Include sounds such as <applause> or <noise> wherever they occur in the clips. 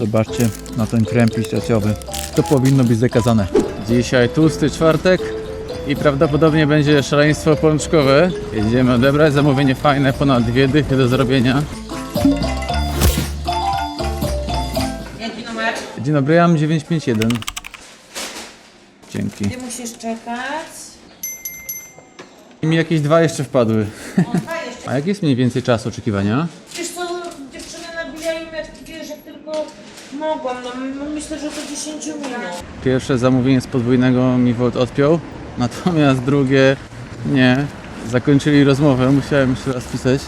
Zobaczcie na ten krem pistacjowy. To powinno być zakazane. Dzisiaj tłusty czwartek i prawdopodobnie będzie szaleństwo pączkowe. Jedziemy odebrać zamówienie fajne, ponad dwie dychy do zrobienia. Jaki numer? Dzień dobry, ja mam 951. Dzięki. Ty musisz czekać. I mi jakieś dwa jeszcze wpadły. O, dwa jeszcze. A jak jest mniej więcej czasu oczekiwania? Mogłam. No, m- myślę, że to 10 minut. Pierwsze zamówienie z podwójnego mi Volt odpiął, natomiast drugie nie. Zakończyli rozmowę, musiałem jeszcze raz pisać.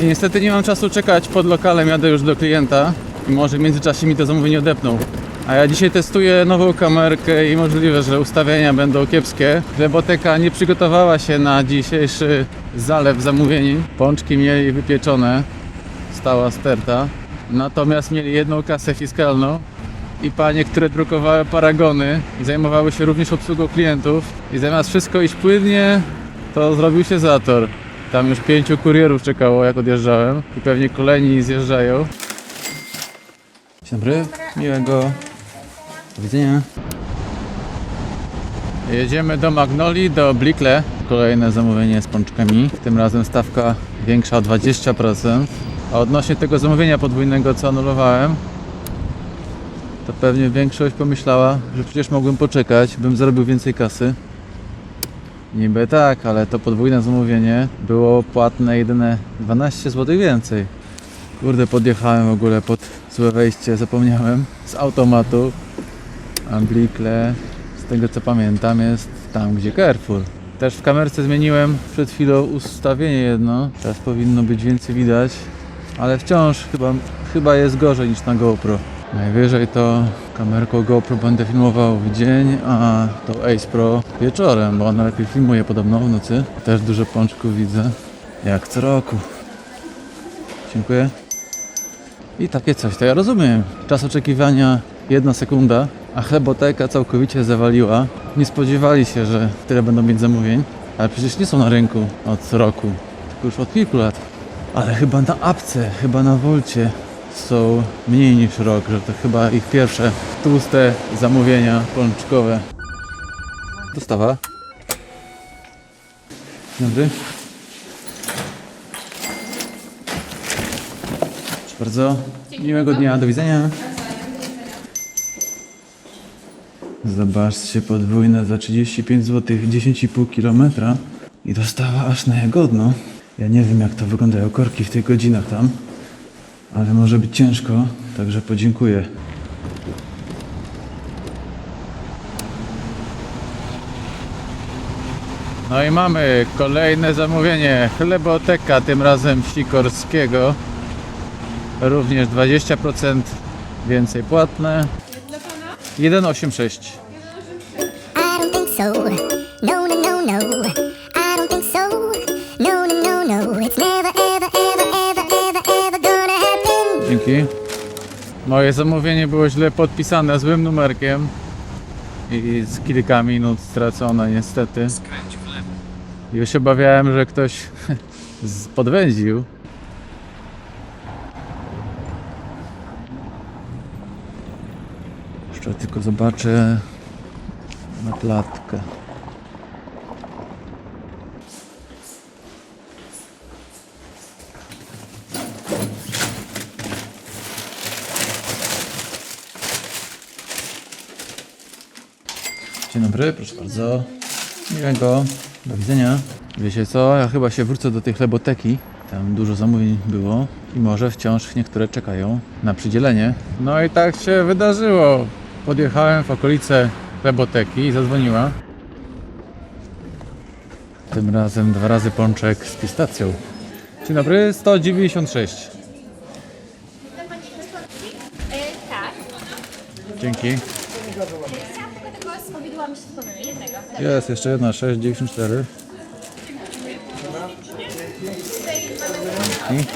I niestety nie mam czasu czekać pod lokalem, jadę już do klienta i może w międzyczasie mi to zamówienie odepną. A ja dzisiaj testuję nową kamerkę i możliwe, że ustawienia będą kiepskie. Gleboteka nie przygotowała się na dzisiejszy zalew zamówień. Pączki mieli wypieczone, stała sterta. Natomiast mieli jedną kasę fiskalną i panie, które drukowały paragony i zajmowały się również obsługą klientów i zamiast wszystko iść płynnie, to zrobił się zator. Tam już pięciu kurierów czekało jak odjeżdżałem i pewnie kolejni zjeżdżają. Dzień dobry, miłego. Do widzenia. Jedziemy do Magnoli, do Blikle. Kolejne zamówienie z pączkami. Tym razem stawka większa o 20%. A odnośnie tego zamówienia podwójnego, co anulowałem, to pewnie większość pomyślała, że przecież mogłem poczekać, bym zarobił więcej kasy. Niby tak, ale to podwójne zamówienie było płatne jedyne 12 zł więcej. Kurde, podjechałem w ogóle pod złe wejście, zapomniałem, z automatu. Amblikle, z tego co pamiętam, jest tam gdzie Carrefour. Też w kamerce zmieniłem przed chwilą ustawienie jedno, teraz powinno być więcej widać, ale wciąż chyba, chyba jest gorzej niż na GoPro. Najwyżej to kamerką GoPro będę filmował w dzień, a tą Ace Pro wieczorem, bo ona lepiej filmuje podobno w nocy. Też dużo pączków widzę, jak co roku. Dziękuję. I takie coś, to ja rozumiem. Czas oczekiwania jedna sekunda, a chleboteka całkowicie zawaliła. Nie spodziewali się, że tyle będą mieć zamówień, ale przecież nie są na rynku od roku, tylko już od kilku lat. Ale chyba na apce, chyba na Wolcie są mniej niż rok, że to chyba ich pierwsze tłuste zamówienia pączkowe. Dostawa. Dzień Dobry. Proszę bardzo. Miłego dnia, do widzenia. Zobaczcie, podwójne za 35 zł, 10,5 km i dostawa aż na Jagodno. Ja nie wiem jak to wyglądają korki w tych godzinach tam, ale może być ciężko, także podziękuję. No i mamy kolejne zamówienie chleboteka, tym razem sikorskiego. Również 20% więcej płatne. 1,86. I don't think so. No, no, no, no. Dzięki. Moje zamówienie było źle podpisane złym numerkiem i z kilka minut stracone niestety. Już się obawiałem, że ktoś <laughs> podwęził. Jeszcze tylko zobaczę na klatkę. Dobry, proszę bardzo. Miłego. Do widzenia. Wiecie co, ja chyba się wrócę do tej chleboteki. Tam dużo zamówień było i może wciąż niektóre czekają na przydzielenie. No i tak się wydarzyło. Podjechałem w okolice chleboteki i zadzwoniła. Tym razem dwa razy pączek z pistacją. Dzień dobry, 196. tak. Dzięki. Jest jeszcze jedna, 694. Dzięki.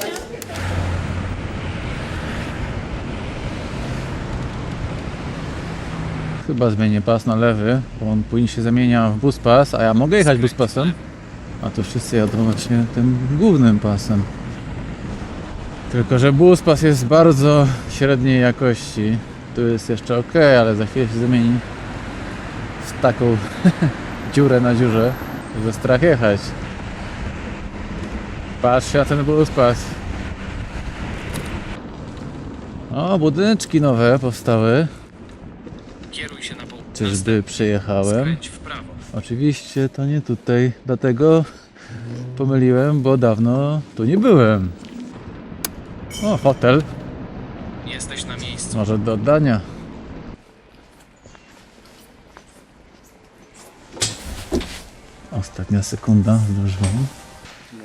Chyba zmienię pas na lewy, bo on później się zamienia w bus pas, a ja mogę jechać bus pasem. A to wszyscy jadą właśnie tym głównym pasem. Tylko, że buspas jest bardzo średniej jakości. Tu jest jeszcze ok, ale za chwilę się zamieni taką <laughs> dziurę na dziurze, że strach jechać. Patrz na ten buspas. O, budyneczki nowe powstały. Kieruj się na południe. Czyżby przyjechałem? Oczywiście to nie tutaj, dlatego pomyliłem, bo dawno tu nie byłem. O, hotel, Jesteś na miejscu. może do oddania. Ostatnia sekunda, zdążyłem.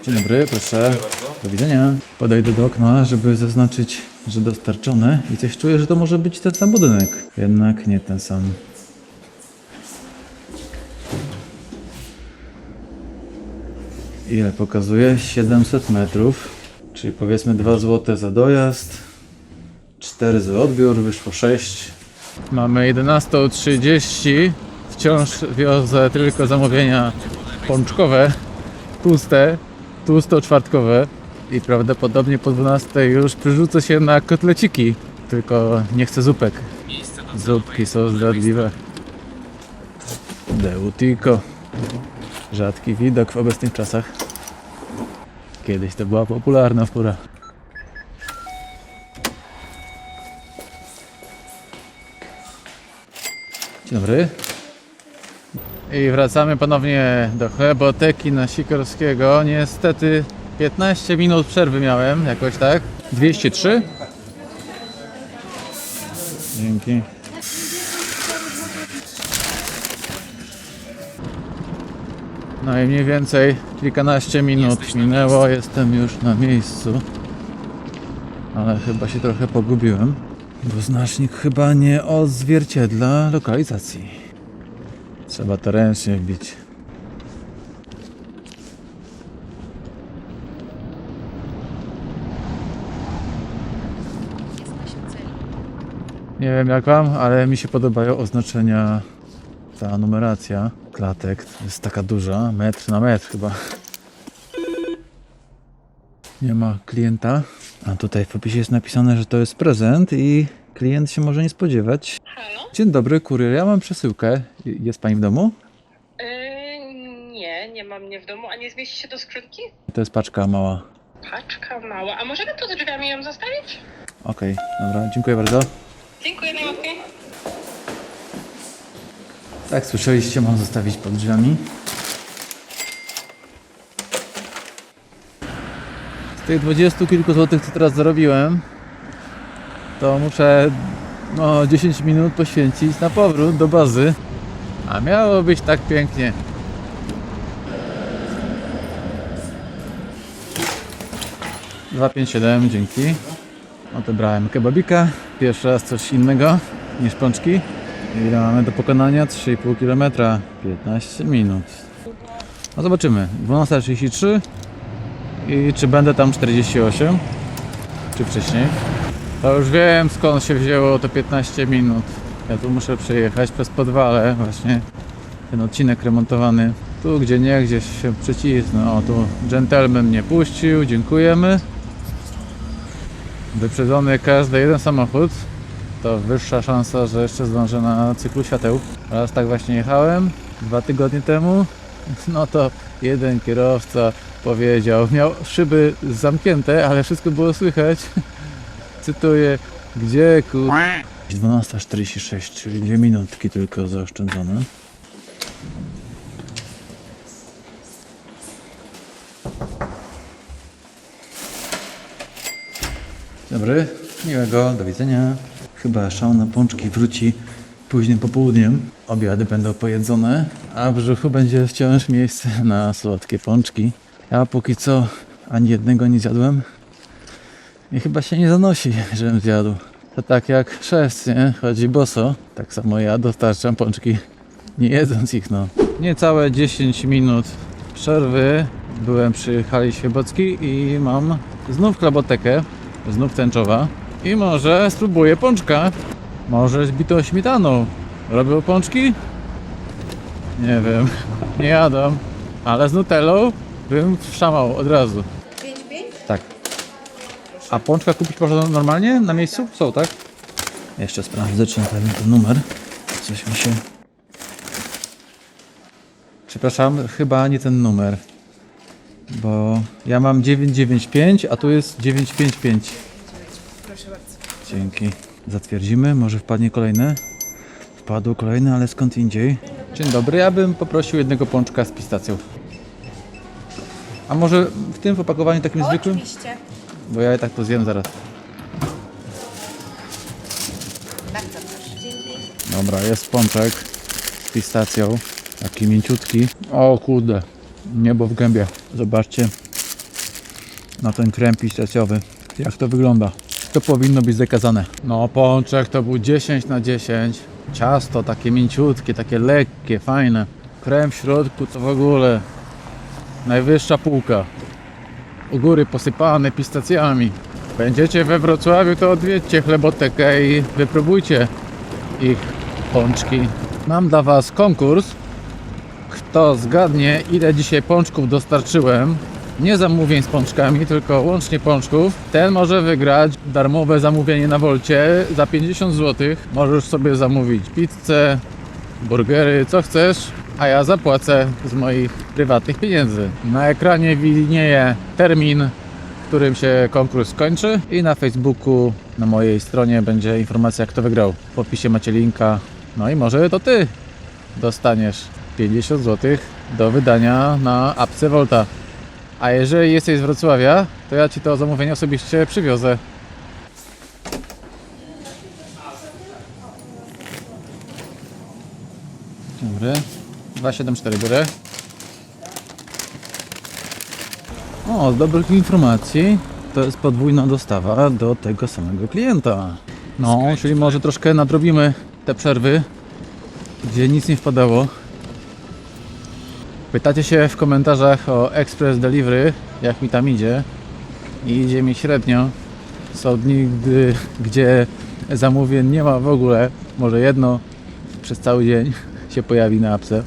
Dzień dobry, proszę. Do widzenia. Podejdę do okna, żeby zaznaczyć, że dostarczone i coś czuję, że to może być ten sam budynek. Jednak nie ten sam. Ile pokazuje? 700 metrów, czyli powiedzmy 2 zł za dojazd, 4 za odbiór, wyszło 6. Mamy 11.30, wciąż wiozę tylko zamówienia pączkowe, tłuste, tłusto-czwartkowe i prawdopodobnie po 12 już przerzucę się na kotleciki, tylko nie chcę zupek. Zupki są zdradliwe. Deutico. Rzadki widok w obecnych czasach. Kiedyś to była popularna fura. Dzień dobry. I wracamy ponownie do chleboteki na Sikorskiego. Niestety 15 minut przerwy miałem, jakoś tak. 203? Dzięki. No i mniej więcej kilkanaście minut minęło, jestem już na miejscu. Ale chyba się trochę pogubiłem, bo znacznik chyba nie odzwierciedla lokalizacji. Trzeba to ręcznie wbić. Nie wiem jak wam, ale mi się podobają oznaczenia, ta numeracja klatek jest taka duża, metr na metr chyba. Nie ma klienta. A tutaj w opisie jest napisane, że to jest prezent i klient się może nie spodziewać. Halo? Dzień dobry, kurier, ja mam przesyłkę. Jest pani w domu? Yy, nie, nie mam mnie w domu. A nie zmieści się do skrzynki? To jest paczka mała. Paczka mała. A możemy tu z drzwiami ją zostawić? Okej, dobra, dziękuję bardzo. Dziękuję najmocniej. Tak, słyszeliście, mam zostawić pod drzwiami. Z tych 20 kilku złotych, co teraz zarobiłem, to muszę no, 10 minut poświęcić na powrót do bazy. A miało być tak pięknie. Dwa pięć siedem, dzięki. Odebrałem kebabika. Pierwszy raz coś innego niż pączki. Ile mamy do pokonania? 3,5 km. 15 minut. No zobaczymy. 12.33 i czy będę tam 48 czy wcześniej. To już wiem skąd się wzięło to 15 minut. Ja tu muszę przejechać przez podwale właśnie ten odcinek remontowany. Tu gdzie nie, gdzieś się przycisnę. O tu gentleman mnie puścił, dziękujemy. Wyprzedzony każdy jeden samochód to wyższa szansa, że jeszcze zdążę na cyklu świateł. Raz tak właśnie jechałem, dwa tygodnie temu, no to jeden kierowca powiedział, miał szyby zamknięte, ale wszystko było słychać. Cytuję, gdzie ku... 12.46, czyli dwie minutki tylko zaoszczędzone. Dzień Dobry, miłego, do widzenia. Chyba szał na pączki wróci późnym popołudniem. Obiady będą pojedzone, a w brzuchu będzie wciąż miejsce na słodkie pączki. Ja póki co ani jednego nie zjadłem i chyba się nie zanosi, żebym zjadł. To tak jak szewc, nie? Chodzi boso. Tak samo ja dostarczam pączki, nie jedząc ich, no. Niecałe 10 minut przerwy. Byłem przy hali Świebockiej i mam znów chlabotekę, znów tęczowa. I może spróbuję pączka. Może z bitą śmietaną. Robią pączki? Nie wiem, nie jadam. Ale z nutellą bym wszamał od razu. 5-5? A pączka kupić można normalnie na miejscu? Są, tak? Jeszcze sprawdzę, czy pewno ten numer. Coś mi się... Przepraszam, chyba nie ten numer. Bo ja mam 995, a tu jest 955. Proszę bardzo. Dzięki. Zatwierdzimy, może wpadnie kolejne. Wpadło kolejne, ale skąd indziej. Dzień dobry, ja bym poprosił jednego pączka z pistacją. A może w tym opakowaniu takim zwykłym? Oczywiście. Bo ja i tak to zjem zaraz. Bardzo proszę. Dzięki. Dobra, jest pączek z pistacją. Taki mięciutki. O kurde, niebo w gębie. Zobaczcie na ten krem pistacjowy. Jak to wygląda. To powinno być zakazane. No pączek to był 10 na 10. Ciasto takie mięciutkie, takie lekkie, fajne. Krem w środku to w ogóle najwyższa półka. U góry posypane pistacjami. Będziecie we Wrocławiu, to odwiedźcie chlebotekę i wypróbujcie ich pączki. Mam dla Was konkurs. Kto zgadnie, ile dzisiaj pączków dostarczyłem, nie zamówień z pączkami, tylko łącznie pączków, ten może wygrać darmowe zamówienie na Wolcie za 50 zł. Możesz sobie zamówić pizzę, burgery, co chcesz, a ja zapłacę z moich prywatnych pieniędzy. Na ekranie widnieje termin, w którym się konkurs skończy i na Facebooku, na mojej stronie będzie informacja, kto wygrał. W opisie macie linka. No i może to Ty dostaniesz 50 zł do wydania na apce Volta. A jeżeli jesteś z Wrocławia, to ja Ci to zamówienie osobiście przywiozę. Dzień dobry. 274 biorę. O, z dobrych informacji to jest podwójna dostawa do tego samego klienta. No, czyli może troszkę nadrobimy te przerwy, gdzie nic nie wpadało. Pytacie się w komentarzach o Express Delivery, jak mi tam idzie. I idzie mi średnio. Są dni, gdy, gdzie zamówień nie ma w ogóle. Może jedno przez cały dzień się pojawi na apce.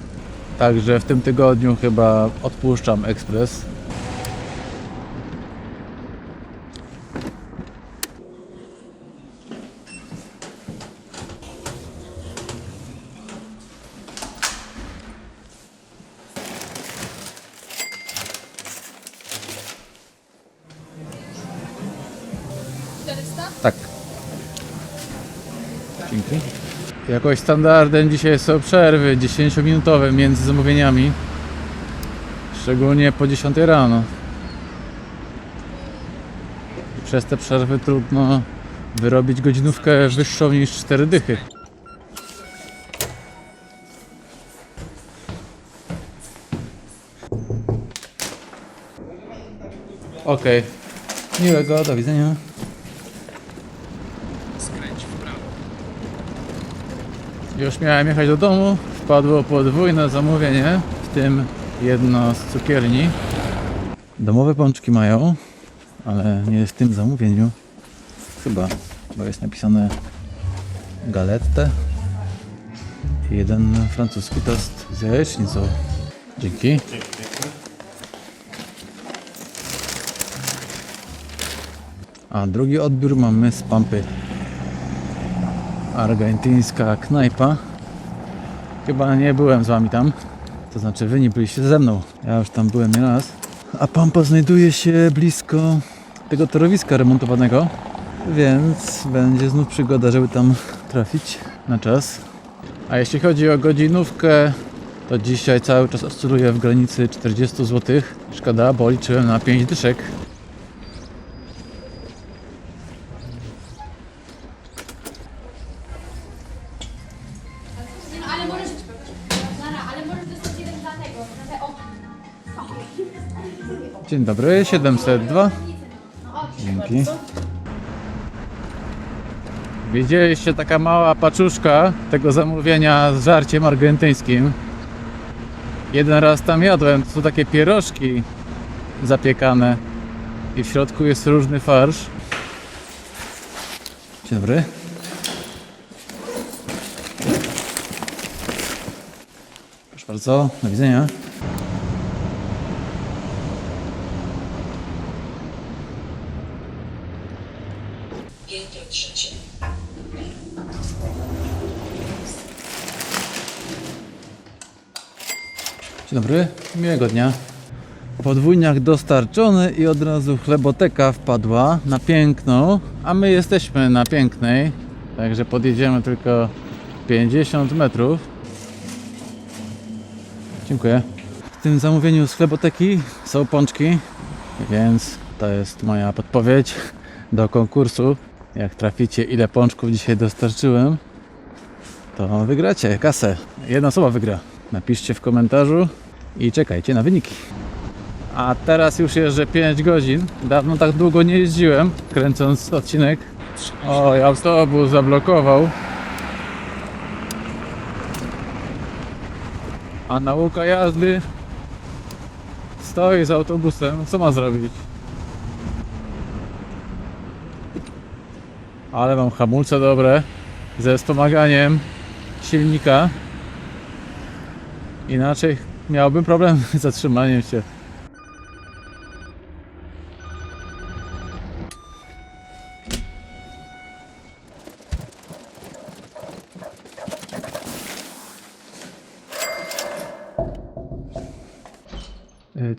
Także w tym tygodniu chyba odpuszczam Express. Tak. Dzięki. Jakoś standardem dzisiaj są przerwy 10-minutowe między zamówieniami. Szczególnie po 10 rano. Przez te przerwy trudno wyrobić godzinówkę wyższą niż 4 dychy. Okej. Miłego, do widzenia. Skręć w prawo. Już miałem jechać do domu, wpadło podwójne zamówienie, w tym jedno z cukierni. Domowe pączki mają, ale nie w tym zamówieniu. Chyba, bo jest napisane galette i jeden francuski tost z jajecznicą. Dzięki. A drugi odbiór mamy z Pampy argentyńska knajpa. Chyba nie byłem z wami tam. To znaczy wy nie byliście ze mną. Ja już tam byłem nie raz. A Pampa znajduje się blisko tego torowiska remontowanego. Więc będzie znów przygoda, żeby tam trafić na czas. A jeśli chodzi o godzinówkę, to dzisiaj cały czas oscyluje w granicy 40 zł. Szkoda, bo liczyłem na 5 dyszek. Dzień dobry, 702. Dzięki. Widzieliście taka mała paczuszka tego zamówienia z żarciem argentyńskim. Jeden raz tam jadłem, to są takie pierożki zapiekane i w środku jest różny farsz. Dzień dobry. Proszę bardzo, do widzenia. Dzień dobry, miłego dnia. Podwójniak dostarczony i od razu chleboteka wpadła na piękną, a my jesteśmy na pięknej, także podjedziemy tylko 50 metrów. Dziękuję. W tym zamówieniu z chleboteki są pączki, więc to jest moja podpowiedź do konkursu. Jak traficie ile pączków dzisiaj dostarczyłem, to wygracie kasę. Jedna osoba wygra. Napiszcie w komentarzu i czekajcie na wyniki. A teraz już jeżdżę 5 godzin. Dawno tak długo nie jeździłem, kręcąc odcinek. Oj, autobus zablokował. A nauka jazdy stoi z autobusem. Co ma zrobić? Ale mam hamulce dobre ze wspomaganiem silnika. Inaczej miałbym problem z zatrzymaniem się.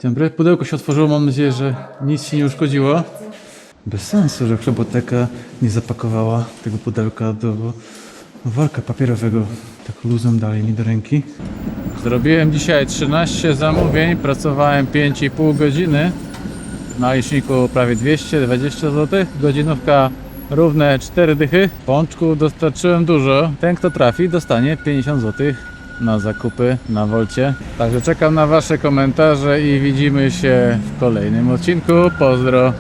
Dzień pudełko się otworzyło, mam nadzieję, że nic się nie uszkodziło. Bez sensu, że chleboteka nie zapakowała tego pudełka do worka papierowego. Tak luzem dali mi do ręki. Zrobiłem dzisiaj 13 zamówień, pracowałem 5,5 godziny. Na liczniku prawie 220 zł. Godzinówka równe 4 dychy. Pączków dostarczyłem dużo. Ten kto trafi dostanie 50 zł na zakupy na Wolcie. Także czekam na Wasze komentarze i widzimy się w kolejnym odcinku. Pozdro!